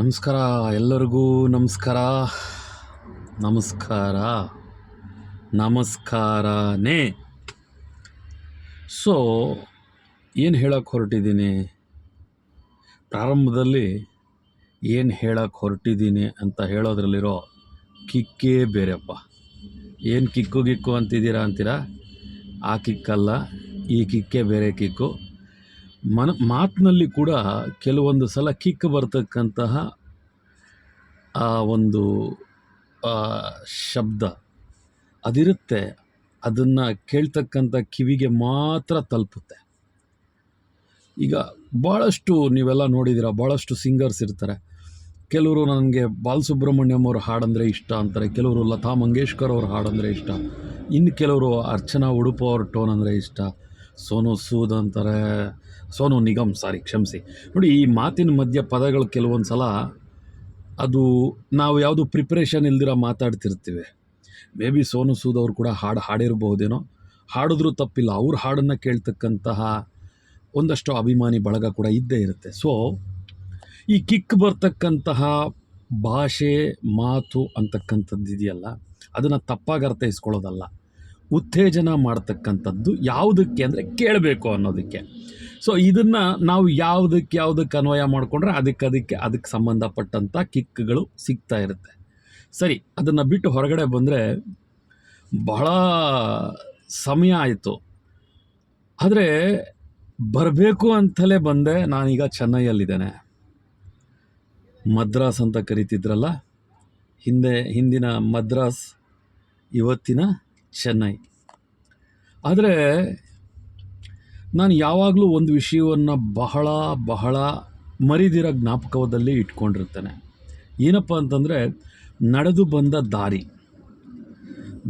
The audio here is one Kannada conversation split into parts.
ನಮಸ್ಕಾರ, ಎಲ್ಲರಿಗೂ ನಮಸ್ಕಾರ. ನಮಸ್ಕಾರ. ನಮಸ್ಕಾರನೇ. ಸೊ ಏನು ಹೇಳಕ್ಕೆ ಹೊರಟಿದ್ದೀನಿ? ಪ್ರಾರಂಭದಲ್ಲಿ ಏನು ಹೇಳಕ್ಕೆ ಹೊರಟಿದ್ದೀನಿ ಅಂತ ಹೇಳೋದ್ರಲ್ಲಿರೋ ಕಿಕ್ಕೇ ಬೇರೆಪ್ಪ. ಏನು ಕಿಕ್ಕು ಗಿಕ್ಕು ಅಂತಿದ್ದೀರಾ ಅಂತೀರಾ? ಆ ಕಿಕ್ಕಲ್ಲ, ಈ ಕಿಕ್ಕೇ ಬೇರೆ ಕಿಕ್ಕು. ಮನ, ಮಾತಿನಲ್ಲಿ ಕೂಡ ಕೆಲವೊಂದು ಸಲ ಕಿಕ್ ಬರ್ತಕ್ಕಂತಹ ಆ ಒಂದು ಶಬ್ದ. ಅದಿರುತ್ತೆ. ಅದನ್ನು ಕೇಳ್ತಕ್ಕಂಥ ಕಿವಿಗೆ ಮಾತ್ರ ತಲುಪುತ್ತೆ. ಈಗ ಭಾಳಷ್ಟು ನೀವೆಲ್ಲ ನೋಡಿದ್ದೀರ ಭಾಳಷ್ಟು ಸಿಂಗರ್ಸ್ ಇರ್ತಾರೆ. ಕೆಲವರು ನನಗೆ ಬಾಲಸುಬ್ರಹ್ಮಣ್ಯಂ ಅವ್ರ ಹಾಡಂದರೆ ಇಷ್ಟ ಅಂತಾರೆ, ಕೆಲವರು ಲತಾ ಮಂಗೇಶ್ಕರ್ ಅವ್ರ ಹಾಡಂದರೆ ಇಷ್ಟ, ಇನ್ನು ಕೆಲವರು ಅರ್ಚನಾ ಉಡುಪು ಅವ್ರ ಟೋನ್ ಅಂದರೆ ಇಷ್ಟ. ಸೋನು ಸೂದ್ ಅಂತಾರೆ ಸೋನು ನಿಗಮ್, ಸಾರಿ, ಕ್ಷಮಿಸಿ. ನೋಡಿ, ಈ ಮಾತಿನ ಮಧ್ಯ ಪದಗಳು ಕೆಲವೊಂದು ಸಲ ಅದು ನಾವು ಯಾವುದು ಪ್ರಿಪ್ರೇಷನ್ ಇಲ್ದಿರ ಮಾತಾಡ್ತಿರ್ತೀವಿ. ಮೇ ಬಿ ಸೋನು ಸೂದ್ ಅವರು ಕೂಡ ಹಾಡು ಹಾಡಿರಬಹುದೇನೋ. ಹಾಡಿದ್ರೂ ತಪ್ಪಿಲ್ಲ. ಅವ್ರ ಹಾಡನ್ನು ಕೇಳ್ತಕ್ಕಂತಹ ಒಂದಷ್ಟು ಅಭಿಮಾನಿ ಬಳಗ ಕೂಡ ಇದ್ದೇ ಇರುತ್ತೆ. ಸೊ ಈ ಕಿಕ್ ಬರ್ತಕ್ಕಂತಹ ಭಾಷೆ, ಮಾತು ಅಂತಕ್ಕಂಥದ್ದು ಇದೆಯಲ್ಲ, ಅದನ್ನು ತಪ್ಪಾಗಿ ಅರ್ಥೈಸ್ಕೊಳ್ಳೋದಲ್ಲ. ಉತ್ತೇಜನ ಮಾಡ್ತಕ್ಕಂಥದ್ದು ಯಾವುದಕ್ಕೆ ಅಂದರೆ ಕೇಳಬೇಕು ಅನ್ನೋದಕ್ಕೆ. ಸೊ ಇದನ್ನು ನಾವು ಯಾವುದಕ್ಕೆ ಯಾವುದಕ್ಕೆ ಅನ್ವಯ ಮಾಡಿಕೊಂಡ್ರೆ ಅದಕ್ಕೆ ಅದಕ್ಕೆ ಅದಕ್ಕೆ ಸಂಬಂಧಪಟ್ಟಂಥ ಕಿಕ್ಗಳು ಸಿಗ್ತಾ ಇರುತ್ತೆ. ಸರಿ, ಅದನ್ನು ಬಿಟ್ಟು ಹೊರಗಡೆ ಬಂದರೆ ಬಹಳ ಸಮಯ ಆಯಿತು. ಆದರೆ ಬರಬೇಕು ಅಂತಲೇ ಬಂದೆ, ನಾನೀಗ ಚೆನ್ನೈಯಲ್ಲಿದ್ದೇನೆ. ಮದ್ರಾಸ್ ಅಂತ ಕರಿತಿದ್ರಲ್ಲ, ಹಿಂದೆ, ಹಿಂದಿನ ಮದ್ರಾಸ್, ಇವತ್ತಿನ ಚೆನ್ನೈ. ಆದರೆ ನಾನು ಯಾವಾಗಲೂ ಒಂದು ವಿಷಯವನ್ನು ಬಹಳ ಬಹಳ ಮರಿದಿರೋ ಜ್ಞಾಪಕದಲ್ಲಿ ಇಟ್ಕೊಂಡಿರ್ತೇನೆ. ಏನಪ್ಪ ಅಂತಂದರೆ, ನಡೆದು ಬಂದ ದಾರಿ.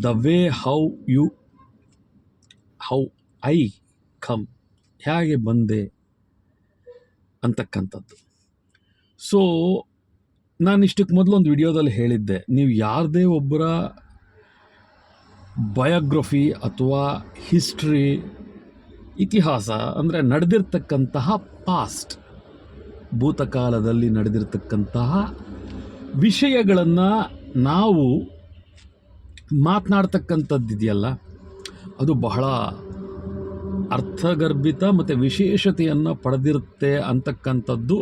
The way how you, how I come, ಹೇಗೆ ಬಂದೆ ಅಂತಕ್ಕಂಥದ್ದು. ಸೊ, ನಾನು ಇಷ್ಟಕ್ಕೆ ಮೊದಲು ಒಂದು ವಿಡಿಯೋದಲ್ಲಿ ಹೇಳಿದ್ದೆ, ನೀವು ಯಾರದೇ ಒಬ್ಬರ ಬಯೋಗ್ರಫಿ ಅಥವಾ ಹಿಸ್ಟ್ರಿ ಇತಿಹಾಸ ಅಂದರೆ ನಡೆದಿರ್ತಕ್ಕಂತಹ ಪಾಸ್ಟ್ ಭೂತಕಾಲದಲ್ಲಿ ನಡೆದಿರ್ತಕ್ಕಂತಹ ವಿಷಯಗಳನ್ನು ನಾವು ಮಾತನಾಡ್ತಕ್ಕಂಥದ್ದಿದೆಯಲ್ಲ, ಅದು ಬಹಳ ಅರ್ಥಗರ್ಭಿತ ಮತ್ತು ವಿಶೇಷತೆಯನ್ನು ಪಡೆದಿರುತ್ತೆ ಅಂತಕ್ಕಂಥದ್ದು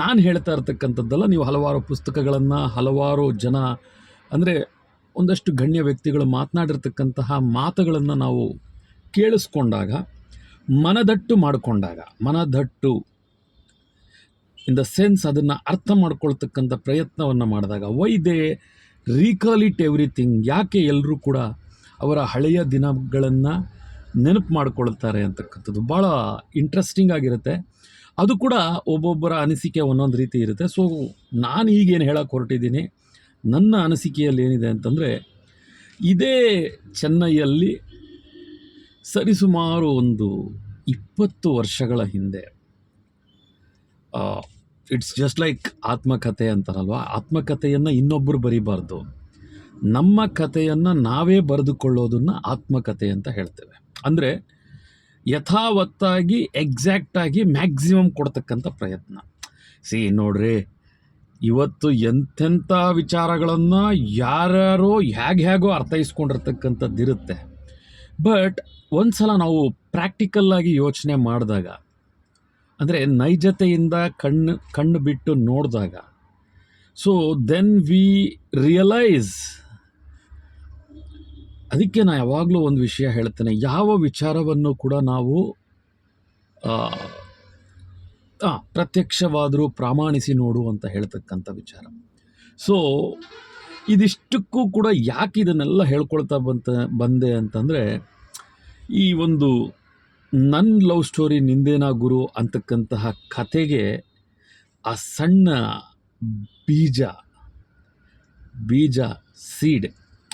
ನಾನು ಹೇಳ್ತಾ ಇರ್ತಕ್ಕಂಥದ್ದಲ್ಲ. ನೀವು ಹಲವಾರು ಪುಸ್ತಕಗಳನ್ನು ಹಲವಾರು ಜನ ಅಂದರೆ ಒಂದಷ್ಟು ಗಣ್ಯ ವ್ಯಕ್ತಿಗಳು ಮಾತನಾಡಿರ್ತಕ್ಕಂತಹ ಮಾತುಗಳನ್ನು ನಾವು ಕೇಳಿಸ್ಕೊಂಡಾಗ ಮನದಟ್ಟು ಮಾಡಿಕೊಂಡಾಗ, ಮನದಟ್ಟು ಇನ್ ದ ಸೆನ್ಸ್ ಅದನ್ನು ಅರ್ಥ ಮಾಡ್ಕೊಳ್ತಕ್ಕಂಥ ಪ್ರಯತ್ನವನ್ನು ಮಾಡಿದಾಗ why they recall it everything ಯಾಕೆ ಎಲ್ಲರೂ ಕೂಡ ಅವರ ಹಳೆಯ ದಿನಗಳನ್ನು ನೆನಪು ಮಾಡ್ಕೊಳ್ತಾರೆ ಅಂತಕ್ಕಂಥದ್ದು ಭಾಳ ಇಂಟ್ರೆಸ್ಟಿಂಗ್ ಆಗಿರುತ್ತೆ. ಅದು ಕೂಡ ಒಬ್ಬೊಬ್ಬರ ಅನಿಸಿಕೆ ಒಂದೊಂದು ರೀತಿ ಇರುತ್ತೆ. ಸೊ ನಾನು ಈಗೇನು ಹೇಳಕ್ಕೆ ಹೊರಟಿದ್ದೀನಿ. ನನ್ನ ಅನಿಸಿಕೆಯಲ್ಲಿ ಏನಿದೆ ಅಂತಂದರೆ, ಇದೇ ಚೆನ್ನೈಯಲ್ಲಿ ಸರಿಸುಮಾರು ಒಂದು ಇಪ್ಪತ್ತು ವರ್ಷಗಳ ಹಿಂದೆ ಇಟ್ಸ್ ಜಸ್ಟ್ ಲೈಕ್ ಆತ್ಮಕಥೆ ಅಂತಾರಲ್ವ? ಆತ್ಮಕಥೆಯನ್ನು ಇನ್ನೊಬ್ಬರು ಬರಿಬಾರ್ದು. ನಮ್ಮ ಕಥೆಯನ್ನು ನಾವೇ ಬರೆದುಕೊಳ್ಳೋದನ್ನು ಆತ್ಮಕಥೆ ಅಂತ ಹೇಳ್ತೇವೆ. ಅಂದರೆ ಯಥಾವತ್ತಾಗಿ ಎಕ್ಸಾಕ್ಟಾಗಿ ಮ್ಯಾಕ್ಸಿಮಮ್ ಕೊಡ್ತಕ್ಕಂಥ ಪ್ರಯತ್ನ. ಸಿ ನೋಡ್ರಿ, ಇವತ್ತು ಎಂಥೆಂಥ ವಿಚಾರಗಳನ್ನು ಯಾರ್ಯಾರೋ ಹೇಗೆ ಹೇಗೋ ಅರ್ಥೈಸ್ಕೊಂಡಿರ್ತಕ್ಕಂಥದ್ದು ಇರುತ್ತೆ ಬಟ್ ಒಂದು ಸಲ ನಾವು ಪ್ರಾಕ್ಟಿಕಲ್ಲಾಗಿ ಯೋಚನೆ ಮಾಡಿದಾಗ, ಅಂದರೆ ನೈಜತೆಯಿಂದ ಕಣ್ಣು ಕಣ್ಣು ಬಿಟ್ಟು ನೋಡಿದಾಗ ಸೊ ದೆನ್ ವಿ ರಿಯಲೈಸ್ ಅದಕ್ಕೆ ನಾನು ಯಾವಾಗಲೂ ಒಂದು ವಿಷಯ ಹೇಳ್ತೇನೆ, ಯಾವ ವಿಚಾರವನ್ನು ಕೂಡ ನಾವು ಪ್ರತ್ಯಕ್ಷವಾದರೂ ಪ್ರಾಮಾಣಿಸಿ ನೋಡು ಅಂತ ಹೇಳ್ತಕ್ಕಂಥ ವಿಚಾರ. ಸೊ ಇದಿಷ್ಟಕ್ಕೂ ಕೂಡ ಯಾಕೆ ಇದನ್ನೆಲ್ಲ ಹೇಳ್ಕೊಳ್ತಾ ಬಂತ, ಬಂದೆ ಅಂತಂದರೆ, ಈ ಒಂದು ನನ್ನ ಲವ್ ಸ್ಟೋರಿ ನಿಂದೇನಾ ಗುರು ಅಂತಕ್ಕಂತಹ ಕಥೆಗೆ ಆ ಸಣ್ಣ ಬೀಜ ಬೀಜ ಸೀಡ್,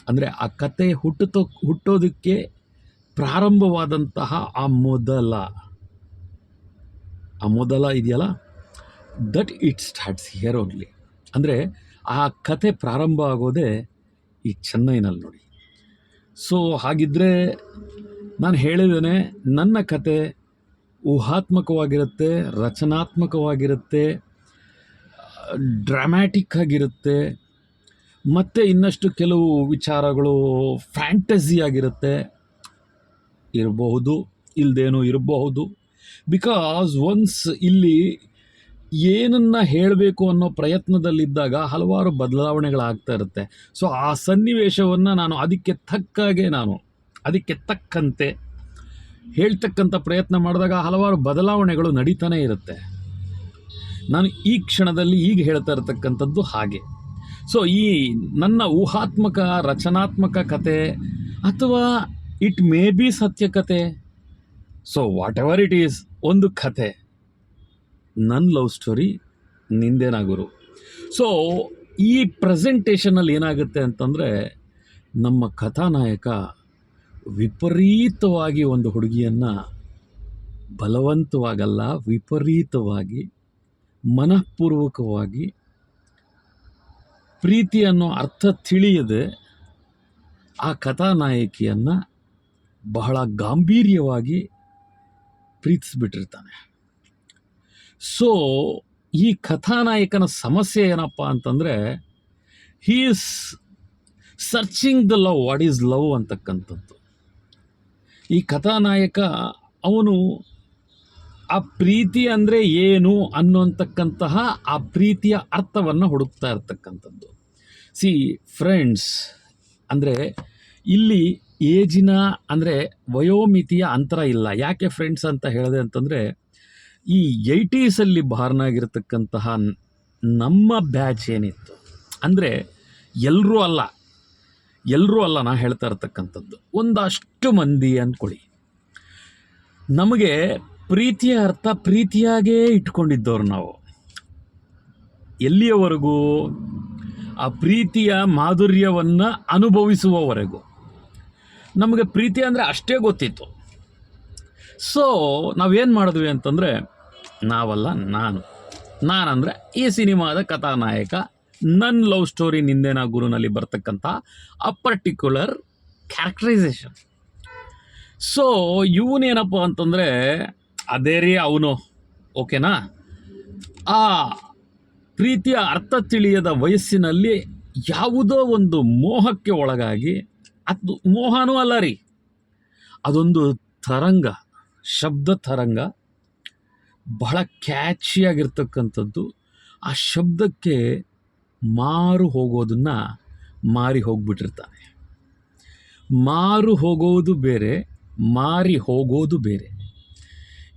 ಅಂದರೆ ಆ ಕತೆ ಹುಟ್ಟುತ್ತೋ ಹುಟ್ಟೋದಕ್ಕೆ ಪ್ರಾರಂಭವಾದಂತಹ ಆ ಮೊದಲ ಆ ಮೊದಲ ಇದೆಯಲ್ಲ? That it starts here only ಅಂದರೆ ಆ ಕತೆ ಪ್ರಾರಂಭ ಆಗೋದೇ ಈ ಚೆನ್ನೈನಲ್ಲಿ ನೋಡಿ. ಸೊ ಹಾಗಿದ್ದರೆ ನಾನು ಹೇಳಿದ್ದೇನೆ, ನನ್ನ ಕತೆ ಊಹಾತ್ಮಕವಾಗಿರುತ್ತೆ, ರಚನಾತ್ಮಕವಾಗಿರುತ್ತೆ ಡ್ರಾಮ್ಯಾಟಿಕ್ ಆಗಿರುತ್ತೆ, ಮತ್ತು ಇನ್ನಷ್ಟು ಕೆಲವು ವಿಚಾರಗಳು ಫ್ಯಾಂಟಸಿ ಆಗಿರುತ್ತೆ, ಇರಬಹುದು ಇಲ್ಲದೇನೂ ಇರಬಹುದು ಬಿಕಾಸ್ ಒನ್ಸ್ ಇಲ್ಲಿ ಏನನ್ನು ಹೇಳಬೇಕು ಅನ್ನೋ ಪ್ರಯತ್ನದಲ್ಲಿದ್ದಾಗ ಹಲವಾರು ಬದಲಾವಣೆಗಳಾಗ್ತಾ ಇರುತ್ತೆ. ಸೊ ಆ ಸನ್ನಿವೇಶವನ್ನು ನಾನು ಅದಕ್ಕೆ ತಕ್ಕಾಗೆ ನಾನು, ಅದಕ್ಕೆ ತಕ್ಕಂತೆ ಹೇಳ್ತಕ್ಕಂಥ ಪ್ರಯತ್ನ ಮಾಡಿದಾಗ ಹಲವಾರು ಬದಲಾವಣೆಗಳು ನಡೀತಾನೆ ಇರುತ್ತೆ. ನಾನು ಈ ಕ್ಷಣದಲ್ಲಿ ಈಗ ಹೇಳ್ತಾ ಇರತಕ್ಕಂಥದ್ದು ಹಾಗೆ. ಸೊ ಈ ನನ್ನ ಊಹಾತ್ಮಕ, ರಚನಾತ್ಮಕ ಕತೆ ಅಥವಾ ಇಟ್ ಮೇ ಬಿ ಸತ್ಯ ಕತೆ. So whatever it is ಒಂದು ಕತೆ. ನನ್ನ ಲವ್ ಸ್ಟೋರಿ ನಿಂದೇನಾಗೋರು ಸೊ ಈ ಪ್ರೆಸೆಂಟೇಷನಲ್ಲಿ ಏನಾಗುತ್ತೆ ಅಂತಂದರೆ, ನಮ್ಮ ಕಥಾನಾಯಕ ವಿಪರೀತವಾಗಿ ಒಂದು ಹುಡುಗಿಯನ್ನು ಬಲವಂತವಾಗಲ್ಲ, ವಿಪರೀತವಾಗಿ, ಮನಃಪೂರ್ವಕವಾಗಿ ಪ್ರೀತಿ ಅನ್ನೋ ಅರ್ಥ ತಿಳಿಯದೆ ಆ ಕಥಾನಾಯಕಿಯನ್ನು ಬಹಳ ಗಾಂಭೀರ್ಯವಾಗಿ ಪ್ರೀತಿಸ್ಬಿಟ್ಟಿರ್ತಾನೆ. ಸೊ ಈ ಕಥಾನಾಯಕನ ಸಮಸ್ಯೆ ಏನಪ್ಪ ಅಂತಂದರೆ he is searching the love what is love ಅಂತಕ್ಕಂಥದ್ದು. ಈ ಕಥಾನಾಯಕ, ಅವನು ಆ ಪ್ರೀತಿ ಅಂದರೆ ಏನು ಅನ್ನೋಂತಕ್ಕಂತಹ ಆ ಪ್ರೀತಿಯ ಅರ್ಥವನ್ನು ಹುಡುಕ್ತಾ ಇರ್ತಕ್ಕಂಥದ್ದು. ಸಿ ಫ್ರೆಂಡ್ಸ್ ಅಂದರೆ ಇಲ್ಲಿ ಏಜಿನ ಅಂದರೆ ವಯೋಮಿತಿಯ ಅಂತರ ಇಲ್ಲ. ಯಾಕೆ ಫ್ರೆಂಡ್ಸ್ ಅಂತ ಹೇಳಿದೆ ಅಂತಂದರೆ ಈ ಏಯ್ಟೀಸಲ್ಲಿ ಬಾರ್ನಾಗಿರ್ತಕ್ಕಂತಹ ನಮ್ಮ ಬ್ಯಾಚ್ ಏನಿತ್ತು? ಅಂದರೆ ಎಲ್ಲರೂ ಅಲ್ಲ. ಎಲ್ಲರೂ ಅಲ್ಲ ನಾ ಹೇಳ್ತಾ ಇರ್ತಕ್ಕಂಥದ್ದು. ಒಂದಷ್ಟು ಮಂದಿ ಅಂದ್ಕೊಳ್ಳಿ ನಮಗೆ ಪ್ರೀತಿಯ ಅರ್ಥ ಪ್ರೀತಿಯಾಗೇ ಇಟ್ಕೊಂಡಿದ್ದವ್ರು ನಾವು. ಎಲ್ಲಿಯವರೆಗೂ? ಆ ಪ್ರೀತಿಯ ಮಾಧುರ್ಯವನ್ನು ಅನುಭವಿಸುವವರೆಗೂ. ನಮಗೆ ಪ್ರೀತಿ ಅಂದರೆ ಅಷ್ಟೇ ಗೊತ್ತಿತ್ತು. ಸೊ ನಾವೇನು ಮಾಡಿದ್ವಿ ಅಂತಂದರೆ ನಾವಲ್ಲ, ನಾನು. ನಾನಂದರೆ ಈ ಸಿನಿಮಾದ ಕಥಾನಾಯಕ. ನನ್ನ ಲವ್ ಸ್ಟೋರಿ ನಿಂದೇನ ಗುರುನಲ್ಲಿ ಬರ್ತಕ್ಕಂಥ ಅ ಪರ್ಟಿಕ್ಯುಲರ್ ಕ್ಯಾರೆಕ್ಟರೈಸೇಷನ್ ಸೊ ಇವನೇನಪ್ಪ ಅಂತಂದರೆ, ಅದೇ ರೀ ಅವನು, ಓಕೆನಾ? ಆ ಪ್ರೀತಿಯ ಅರ್ಥ ತಿಳಿಯದ ವಯಸ್ಸಿನಲ್ಲಿ ಯಾವುದೋ ಒಂದು ಮೋಹಕ್ಕೆ ಒಳಗಾಗಿ, ಅದು ಮೋಹನೂ ಅಲ್ಲ ರೀ. ಅದೊಂದು ತರಂಗ, ಶಬ್ದ ತರಂಗ. ಬಹಳ ಕ್ಯಾಚಿಯಾಗಿರ್ತಕ್ಕಂಥದ್ದು ಆ ಶಬ್ದಕ್ಕೆ ಮಾರು ಹೋಗೋದನ್ನು ಮಾರಿ ಹೋಗ್ಬಿಟ್ಟಿರ್ತಾನೆ. ಮಾರು ಹೋಗೋದು ಬೇರೆ, ಮಾರಿ ಹೋಗೋದು ಬೇರೆ.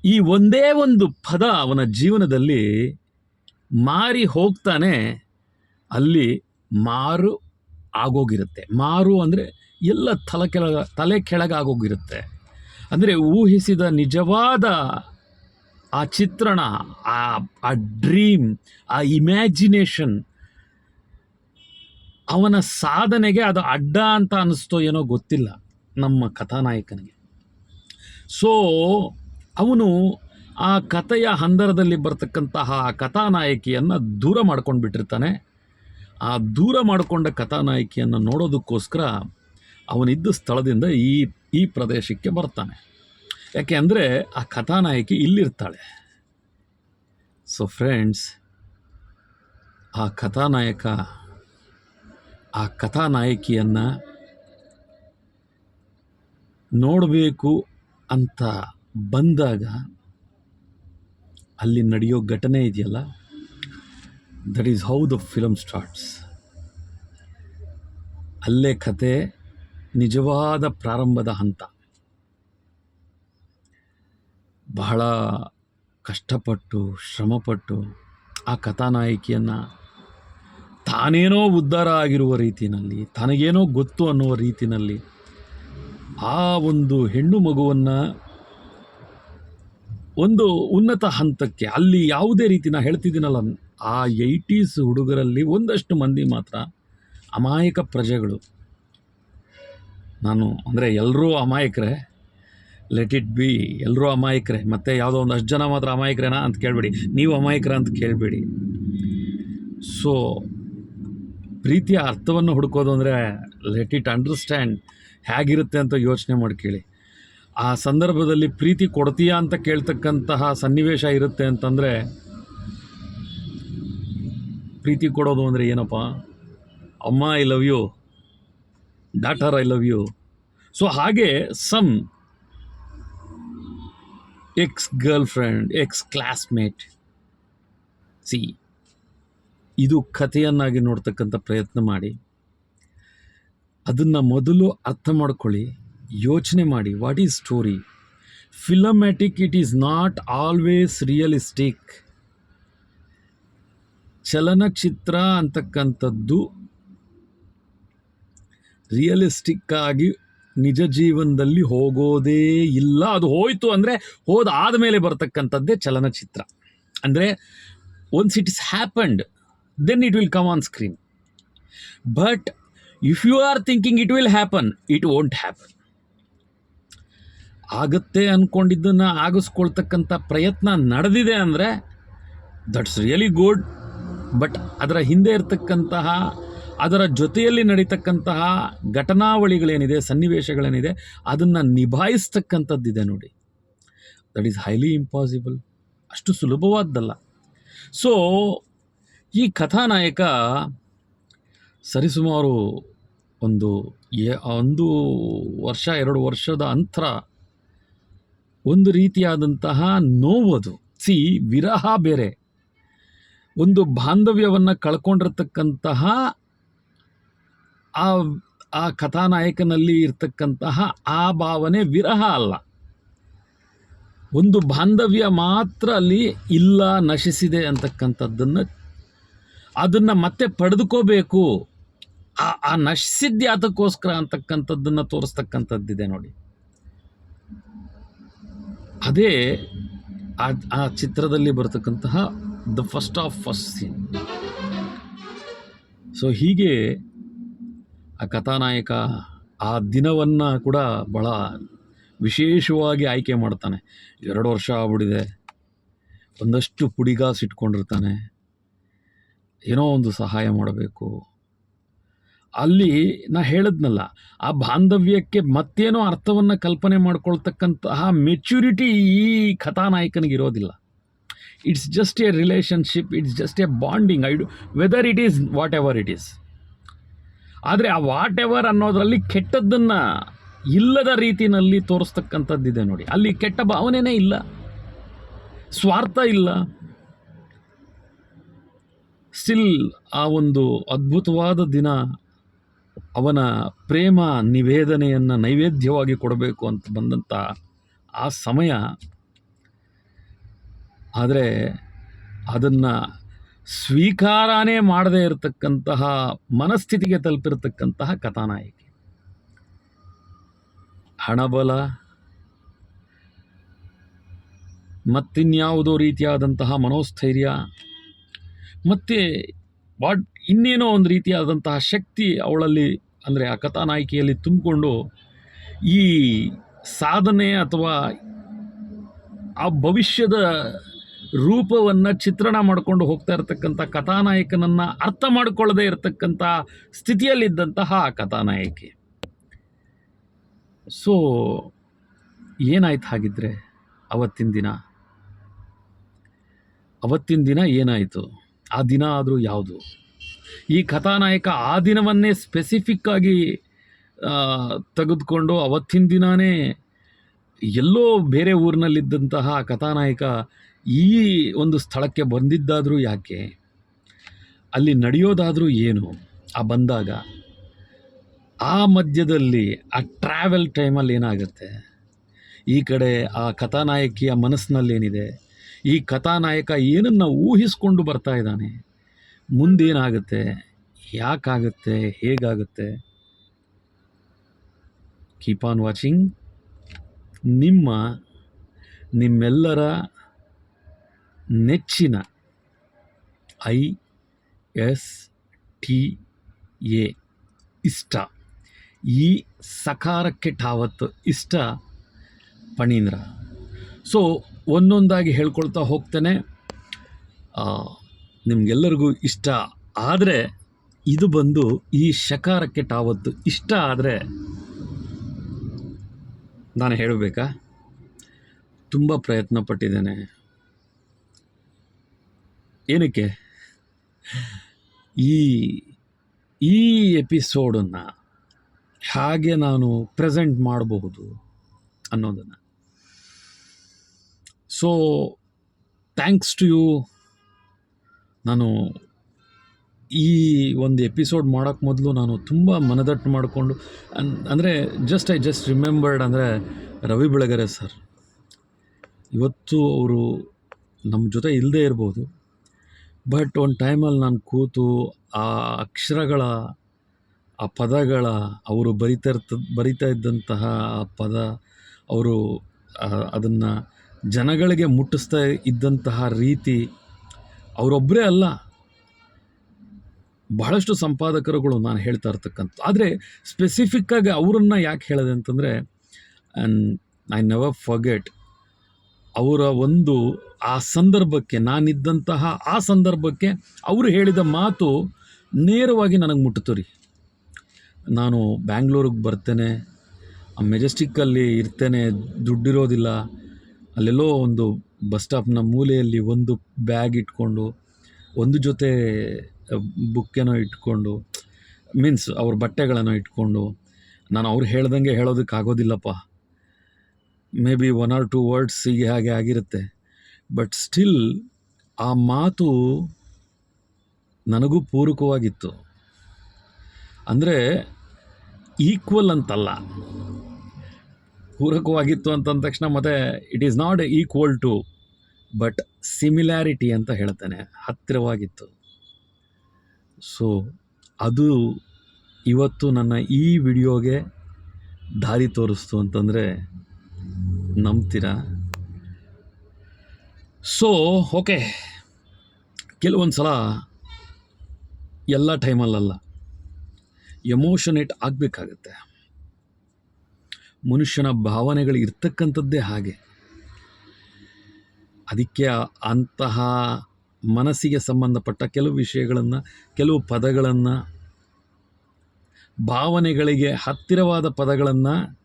ಈ ಒಂದೇ ಒಂದು ಪದ ಅವನ ಜೀವನದಲ್ಲಿ ಮಾರಿ ಹೋಗ್ತಾನೆ, ಅಲ್ಲಿ ಮಾರು ಆಗೋಗಿರುತ್ತೆ. ಮಾರು ಅಂದರೆ ಎಲ್ಲ ತಲೆ ಕೆಳಗ ತಲೆ ಕೆಳಗಾಗೋಗಿರುತ್ತೆ. ಅಂದರೆ ಊಹಿಸಿದ ನಿಜವಾದ ಆ ಚಿತ್ರಣ, ಆ ಆ ಡ್ರೀಮ್ ಆ ಇಮ್ಯಾಜಿನೇಷನ್ ಅವನ ಸಾಧನೆಗೆ ಅದು ಅಡ್ಡ ಅಂತ ಅನ್ನಿಸ್ತೋ ಏನೋ ಗೊತ್ತಿಲ್ಲ ನಮ್ಮ ಕಥಾನಾಯಕನಿಗೆ. ಸೊ ಅವನು ಆ ಕಥೆಯ ಹಂದರದಲ್ಲಿ ಬರ್ತಕ್ಕಂತಹ ಆ ಕಥಾನಾಯಕಿಯನ್ನು ದೂರ ಮಾಡ್ಕೊಂಡು ಬಿಟ್ಟಿರ್ತಾನೆ ಆ ದೂರ ಮಾಡಿಕೊಂಡ ಕಥಾನಾಯಕಿಯನ್ನು ನೋಡೋದಕ್ಕೋಸ್ಕರ ಅವನಿದ್ದ ಸ್ಥಳದಿಂದ ಈ ಈ ಪ್ರದೇಶಕ್ಕೆ ಬರ್ತಾನೆ. ಯಾಕೆ ಅಂದರೆ ಆ ಕಥಾನಾಯಕಿ ಇಲ್ಲಿರ್ತಾಳೆ. ಸೊ ಫ್ರೆಂಡ್ಸ್ ಆ ಕಥಾನಾಯಕ ಆ ಕಥಾನಾಯಕಿಯನ್ನು ನೋಡಬೇಕು ಅಂತ ಬಂದಾಗ ಅಲ್ಲಿ ನಡೆಯೋ ಘಟನೆ ಇದೆಯಲ್ಲ? That is how the film starts ಅಲ್ಲೇ ಕತೆ ನಿಜವಾದ ಪ್ರಾರಂಭದ ಹಂತ. ಬಹಳ ಕಷ್ಟಪಟ್ಟು, ಶ್ರಮಪಟ್ಟು ಆ ಕಥಾನಾಯಕಿಯನ್ನು ತಾನೇನೋ ಉದ್ಧಾರ ಆಗಿರುವ ರೀತಿಯಲ್ಲಿ, ತನಗೇನೋ ಗೊತ್ತು ಅನ್ನುವ ರೀತಿಯಲ್ಲಿ ಆ ಒಂದು ಹೆಣ್ಣು ಮಗುವನ್ನು ಒಂದು ಉನ್ನತ ಹಂತಕ್ಕೆ, ಅಲ್ಲಿ ಯಾವುದೇ ರೀತಿ ನಾನು ಹೇಳ್ತಿದ್ದೀನಲ್ಲ, ಆ ಏಯ್ಟೀಸ್ ಹುಡುಗರಲ್ಲಿ ಒಂದಷ್ಟು ಮಂದಿ ಮಾತ್ರ ಅಮಾಯಕ ಪ್ರಜೆಗಳು. ನಾನು ಅಂದರೆ ಎಲ್ಲರೂ ಅಮಾಯಕರೇ. ಲೆಟ್ ಇಟ್ ಬಿ ಎಲ್ಲರೂ ಅಮಾಯಕರೇ. ಮತ್ತು ಯಾವುದೋ ಒಂದು ಅಷ್ಟು ಜನ ಮಾತ್ರ ಅಮಾಯಕರೇನಾ ಅಂತ ಕೇಳಬೇಡಿ. ನೀವು ಅಮಾಯಕರ ಅಂತ ಕೇಳಬೇಡಿ. ಸೊ ಪ್ರೀತಿಯ ಅರ್ಥವನ್ನು ಹುಡುಕೋದು ಅಂದರೆ ಲೆಟ್ ಇಟ್ ಅಂಡರ್ಸ್ಟ್ಯಾಂಡ್ ಹೇಗಿರುತ್ತೆ ಅಂತ ಯೋಚನೆ ಮಾಡಿ ಕೇಳಿ. ಆ ಸಂದರ್ಭದಲ್ಲಿ ಪ್ರೀತಿ ಕೊಡ್ತೀಯಾ ಅಂತ ಕೇಳ್ತಕ್ಕಂತಹ ಸನ್ನಿವೇಶ ಇರುತ್ತೆ ಅಂತಂದರೆ, ಪ್ರೀತಿ ಕೊಡೋದು ಅಂದರೆ ಏನಪ್ಪ? ಅಮ್ಮ I love you daughter I love you so ಹಾಗೆ some ex girlfriend ex classmate C ಇದು ಕಥೆಯನ್ನಾಗಿ ನೋಡ್ತಕ್ಕಂಥ ಪ್ರಯತ್ನ ಮಾಡಿ. ಅದನ್ನು ಮೊದಲು ಅರ್ಥ ಮಾಡ್ಕೊಳ್ಳಿ, ಯೋಚನೆ ಮಾಡಿ what is story filmatic it is not always realistic ಚಲನಚಿತ್ರ ಅಂತಕ್ಕಂಥದ್ದು ರಿಯಲಿಸ್ಟಿಕ್ ಆಗಿ ನಿಜ ಜೀವನದಲ್ಲಿ ಹೋಗೋದೇ ಇಲ್ಲ. ಅದು ಹೋಯಿತು ಅಂದರೆ ಹೋದ ಮೇಲೆ ಬರ್ತಕ್ಕಂಥದ್ದೇ ಚಲನಚಿತ್ರ. ಅಂದರೆ once it is happened then it will come on screen but if you are thinking it will happen it won't happen ಆಗುತ್ತೆ ಅಂದ್ಕೊಂಡಿದ್ದನ್ನು ಆಗಿಸ್ಕೊಳ್ತಕ್ಕಂಥ ಪ್ರಯತ್ನ ನಡೆದಿದೆ ಅಂದರೆ ದಟ್ಸ್ ರಿಯಲಿ ಗುಡ್ ಬಟ್ ಅದರ ಹಿಂದೆ ಇರತಕ್ಕಂತಹ ಅದರ ಜೊತೆಯಲ್ಲಿ ನಡೀತಕ್ಕಂತಹ ಘಟನಾವಳಿಗಳೇನಿದೆ, ಸನ್ನಿವೇಶಗಳೇನಿದೆ, ಅದನ್ನು ನಿಭಾಯಿಸ್ತಕ್ಕಂಥದ್ದಿದೆ ನೋಡಿ. ದಟ್ ಈಸ್ ಹೈಲಿ ಇಂಪಾಸಿಬಲ್ ಅಷ್ಟು ಸುಲಭವಾದ್ದಲ್ಲ. ಸೊ ಈ ಕಥಾನಾಯಕ ಸರಿಸುಮಾರು ಒಂದು ಎ, ಒಂದು ವರ್ಷ, ಎರಡು ವರ್ಷದ ಅಂತರ ಒಂದು ರೀತಿಯಾದಂತಹ ನೋವದು. ಸಿ, ವಿರಹ ಬೇರೆ. ಒಂದು ಬಾಂಧವ್ಯವನ್ನು ಕಳ್ಕೊಂಡಿರ್ತಕ್ಕಂತಹ ಆ ಆ ಕಥಾನಾಯಕನಲ್ಲಿ ಇರ್ತಕ್ಕಂತಹ ಆ ಭಾವನೆ ವಿರಹ ಅಲ್ಲ. ಒಂದು ಬಾಂಧವ್ಯ ಮಾತ್ರ ಅಲ್ಲಿ ಇಲ್ಲ, ನಶಿಸಿದೆ ಅಂತಕ್ಕಂಥದ್ದನ್ನು ಅದನ್ನು ಮತ್ತೆ ಪಡೆದುಕೋಬೇಕು. ಆ ಆ ನಶಿಸಿದ್ದೆ ಅದಕ್ಕೋಸ್ಕರ ಅಂತಕ್ಕಂಥದ್ದನ್ನು ತೋರಿಸ್ತಕ್ಕಂಥದ್ದಿದೆ ನೋಡಿ. ಅದೇ ಆ ಆ ಚಿತ್ರದಲ್ಲಿ ಬರ್ತಕ್ಕಂತಹ the first of first scene so ಹೀಗೆ ಆ ಕಥಾನಾಯಕ ಆ ದಿನವನ್ನು ಕೂಡ ಭಾಳ ವಿಶೇಷವಾಗಿ ಆಯ್ಕೆ ಮಾಡ್ತಾನೆ. ಎರಡು ವರ್ಷ ಆಗ್ಬಿಡಿದೆ ಒಂದಷ್ಟು ಪುಡಿಗಾಸ್ ಇಟ್ಕೊಂಡಿರ್ತಾನೆ. ಏನೋ ಒಂದು ಸಹಾಯ ಮಾಡಬೇಕು. ಅಲ್ಲಿ ನಾ ಹೇಳಿದ್ನಲ್ಲ, ಆ ಬಾಂಧವ್ಯಕ್ಕೆ ಮತ್ತೇನೋ ಅರ್ಥವನ್ನು ಕಲ್ಪನೆ ಮಾಡ್ಕೊಳ್ತಕ್ಕಂತಹ ಮೆಚ್ಯೂರಿಟಿ ಈ ಕಥಾನಾಯಕನಿಗೆ ಇರೋದಿಲ್ಲ. It's just a relationship it's just a bonding I do whether it is whatever it is ಆದರೆ ಆ ವಾಟ್ ಎವರ್ ಅನ್ನೋದರಲ್ಲಿ ಕೆಟ್ಟದ್ದನ್ನು ಇಲ್ಲದ ರೀತಿಯಲ್ಲಿ ತೋರಿಸ್ತಕ್ಕಂಥದ್ದಿದೆ ನೋಡಿ. ಅಲ್ಲಿ ಕೆಟ್ಟ ಭಾವನೆಯೇ ಇಲ್ಲ. ಸ್ವಾರ್ಥ ಇಲ್ಲ. ಸ್ಟಿಲ್ ಆ ಒಂದು ಅದ್ಭುತವಾದ ದಿನ ಅವನ ಪ್ರೇಮ ನಿವೇದನೆಯನ್ನು ನೈವೇದ್ಯವಾಗಿ ಕೊಡಬೇಕು ಅಂತ ಬಂದಂಥ ಆ ಸಮಯ. ಆದರೆ ಅದನ್ನು ಸ್ವೀಕಾರನೇ ಮಾಡದೇ ಇರತಕ್ಕಂತಹ ಮನಸ್ಥಿತಿಗೆ ತಲುಪಿರತಕ್ಕಂತಹ ಕಥಾನಾಯಕಿ. ಹಣಬಲ, ಮತ್ತಿನ್ಯಾವುದೋ ರೀತಿಯಾದಂತಹ ಮನೋಸ್ಥೈರ್ಯ, ಮತ್ತು ವಾಟ್ ಇನ್ನೇನೋ ಒಂದು ರೀತಿಯಾದಂತಹ ಶಕ್ತಿ ಅವಳಲ್ಲಿ, ಅಂದರೆ ಆ ಕಥಾನಾಯಕಿಯಲ್ಲಿ ತುಂಬಿಕೊಂಡು ಈ ಸಾಧನೆ ಅಥವಾ ಆ ಭವಿಷ್ಯದ ರೂಪವನ್ನು ಚಿತ್ರಣ ಮಾಡಿಕೊಂಡು ಹೋಗ್ತಾ ಇರತಕ್ಕಂಥ ಕಥಾನಾಯಕನನ್ನು ಅರ್ಥ ಮಾಡಿಕೊಳ್ಳದೇ ಇರತಕ್ಕಂಥ ಸ್ಥಿತಿಯಲ್ಲಿದ್ದಂತಹ ಆ ಕಥಾನಾಯಕಿ. ಸೊ ಏನಾಯ್ತು ಹಾಗಿದ್ರೆ ಅವತ್ತಿನ ದಿನ? ಅವತ್ತಿನ ದಿನ ಏನಾಯಿತು? ಆ ದಿನ ಆದರೂ ಯಾವುದು? ಈ ಕಥಾನಾಯಕ ಆ ದಿನವನ್ನೇ ಸ್ಪೆಸಿಫಿಕ್ ಆಗಿ ಆ, ತೆಗೆದುಕೊಂಡು ಅವತ್ತಿನ ದಿನಾನೇ ಎಲ್ಲೋ ಬೇರೆ ಊರಿನಲ್ಲಿದ್ದಂತಹ ಕಥಾನಾಯಕ ಈ ಒಂದು ಸ್ಥಳಕ್ಕೆ ಬಂದಿದ್ದಾದರೂ ಯಾಕೆ? ಅಲ್ಲಿ ನಡೆಯೋದಾದರೂ ಏನು? ಆ ಬಂದಾಗ ಆ ಮಧ್ಯದಲ್ಲಿ, ಆ ಟ್ರಾವೆಲ್ ಟೈಮಲ್ಲಿ ಏನಾಗುತ್ತೆ? ಈ ಕಡೆ ಆ ಕಥಾನಾಯಕಿಯ ಮನಸ್ಸಿನಲ್ಲಿ ಏನಿದೆ ಈ ಕಥಾನಾಯಕ ಏನನ್ನು ಊಹಿಸ್ಕೊಂಡು ಬರ್ತಾ ಇದ್ದಾನೆ? ಮುಂದೇನಾಗುತ್ತೆ? ಯಾಕಾಗುತ್ತೆ? ಹೇಗಾಗುತ್ತೆ? ಕೀಪ್ ಆನ್ ವಾಚಿಂಗ್ ನಿಮ್ಮ, ನಿಮ್ಮೆಲ್ಲರ ನೆಚ್ಚಿನ ಐ ಎಸ್ ಟಿ ಎ ಇಷ್ಟ. ಈ ಸಕಾರಕ್ಕೆ ಠಾವತ್ತು ಇಷ್ಟ ಪಣೀಂದ್ರ. ಸೊ, ಒಂದೊಂದಾಗಿ ಹೇಳ್ಕೊಳ್ತಾ ಹೋಗ್ತೇನೆ. ನಿಮಗೆಲ್ಲರಿಗೂ ಇಷ್ಟ ಆದರೆ, ಇದು ಬಂದು ಈ ಶಕಾರಕ್ಕೆ ಟಾವತ್ತು ಇಷ್ಟ ಆದರೆ ನಾನು ಹೇಳಬೇಕಾ? ತುಂಬ ಪ್ರಯತ್ನ ಪಟ್ಟಿದ್ದೇನೆ ಏನಕ್ಕೆ? ಈ ಈ ಎಪಿಸೋಡನ್ನು ಹಾಗೆ ನಾನು ಪ್ರೆಸೆಂಟ್ ಮಾಡಬಹುದು ಅನ್ನೋದನ್ನು. ಸೊ ಥ್ಯಾಂಕ್ಸ್ ಟು ಯು ನಾನು ಈ ಒಂದು ಎಪಿಸೋಡ್ ಮಾಡೋಕ್ಕೆ ಮೊದಲು ನಾನು ತುಂಬ ಮನದಟ್ಟು ಮಾಡಿಕೊಂಡು, ಅನ್, ಅಂದರೆ ಜಸ್ಟ್ ಐ ಜಸ್ಟ್ ರಿಮೆಂಬರ್ಡ್ ಅಂದರೆ ರವಿ ಬೆಳಗೆರೆ ಸರ್. ಇವತ್ತು ಅವರು ನಮ್ಮ ಜೊತೆ ಇಲ್ಲದೇ ಇರ್ಬೋದು. ಬಟ್ ಒಂದು ಟೈಮಲ್ಲಿ ನಾನು ಕೂತು ಆ ಅಕ್ಷರಗಳ, ಆ ಪದಗಳ, ಅವರು ಬರಿತಾ ಇರ್ತ, ಬರಿತಾ ಇದ್ದಂತಹ ಆ ಪದ, ಅವರು ಅದನ್ನು ಜನಗಳಿಗೆ ಮುಟ್ಟಿಸ್ತಾ ಇದ್ದಂತಹ ರೀತಿ ಅವರೊಬ್ಬರೇ ಅಲ್ಲ. ಬಹಳಷ್ಟು ಸಂಪಾದಕರುಗಳು ನಾನು ಹೇಳ್ತಾ ಇರ್ತಕ್ಕಂಥ, ಆದರೆ ಸ್ಪೆಸಿಫಿಕ್ಕಾಗಿ ಅವರನ್ನು ಯಾಕೆ ಹೇಳಿದೆ ಅಂತಂದರೆ ಆ್ಯಂಡ್ ಐ ನೆವರ್ ಫರ್ಗೆಟ್ ಅವರ ಒಂದು ಆ ಸಂದರ್ಭಕ್ಕೆ, ನಾನಿದ್ದಂತಹ ಆ ಸಂದರ್ಭಕ್ಕೆ ಅವರು ಹೇಳಿದ ಮಾತು ನೇರವಾಗಿ ನನಗೆ ಮುಟ್ಟಿತು ರೀ. ನಾನು ಬ್ಯಾಂಗ್ಳೂರಿಗೆ ಬರ್ತೇನೆ, ಆ ಮೆಜೆಸ್ಟಿಕ್ಕಲ್ಲಿ ಇರ್ತೇನೆ, ದುಡ್ಡಿರೋದಿಲ್ಲ, ಅಲ್ಲೆಲ್ಲೋ ಒಂದು ಬಸ್ ಸ್ಟಾಪ್ನ ಮೂಲೆಯಲ್ಲಿ ಒಂದು ಬ್ಯಾಗ್ ಇಟ್ಕೊಂಡು, ಒಂದು ಜೊತೆ ಬುಕ್ಕೇನೋ ಇಟ್ಕೊಂಡು, ಮೀನ್ಸ್ ಅವ್ರ ಬಟ್ಟೆಗಳನ್ನು ಇಟ್ಕೊಂಡು, ನಾನು ಅವ್ರು ಹೇಳ್ದಂಗೆ ಹೇಳೋದಕ್ಕೆ ಆಗೋದಿಲ್ಲಪ್ಪ maybe one or two words ಹೀಗೆ ಹಾಗೆ ಆಗಿರುತ್ತೆ. ಬಟ್ ಸ್ಟಿಲ್ ಆ ಮಾತು ನನಗೂ ಪೂರಕವಾಗಿತ್ತು. ಅಂದರೆ ಈಕ್ವಲ್ ಅಂತಲ್ಲ. ಪೂರಕವಾಗಿತ್ತು ಅಂತಂದ ತಕ್ಷಣ ಮತ್ತೆ it is not equal to but similarity ಅಂತ ಹೇಳ್ತೇನೆ. ಹತ್ತಿರವಾಗಿತ್ತು. ಸೊ ಅದು ಇವತ್ತು ನನ್ನ ಈ ವಿಡಿಯೋಗೆ ದಾರಿ ತೋರಿಸ್ತು ಅಂತಂದರೆ ನಂಬ್ತೀರಾ? ಸೊ ಓಕೆ ಕೆಲವೊಂದು ಸಲ ಎಲ್ಲ ಟೈಮಲ್ಲಲ್ಲ ಎಮೋಷನೇಟ್ ಆಗಬೇಕಾಗತ್ತೆ. ಮನುಷ್ಯನ ಭಾವನೆಗಳು ಇರ್ತಕ್ಕಂಥದ್ದೇ ಹಾಗೆ. ಅದಕ್ಕೆ ಅಂತಹ ಮನಸ್ಸಿಗೆ ಸಂಬಂಧಪಟ್ಟ ಕೆಲವು ವಿಷಯಗಳನ್ನು, ಕೆಲವು ಪದಗಳನ್ನು, ಭಾವನೆಗಳಿಗೆ ಹತ್ತಿರವಾದ ಪದಗಳನ್ನು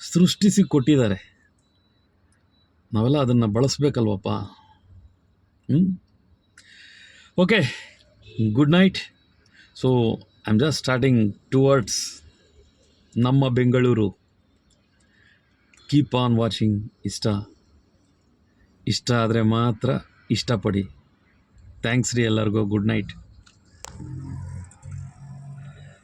ಸೃಷ್ಟಿಸಿ ಕೊಟ್ಟಿದ್ದಾರೆ. ನಾವೆಲ್ಲ ಅದನ್ನು ಬಳಸಬೇಕಲ್ವಪ್ಪ? Okay good night so I am just starting towards ನಮ್ಮ ಬೆಂಗಳೂರು. ಕೀಪ್ ಆನ್ ವಾಚಿಂಗ್ ಇಷ್ಟ. ಇಷ್ಟ ಆದರೆ ಮಾತ್ರ ಇಷ್ಟಪಡಿ. ಥ್ಯಾಂಕ್ಸ್ ರೀ ಎಲ್ಲರಿಗೂ ಗುಡ್ ನೈಟ್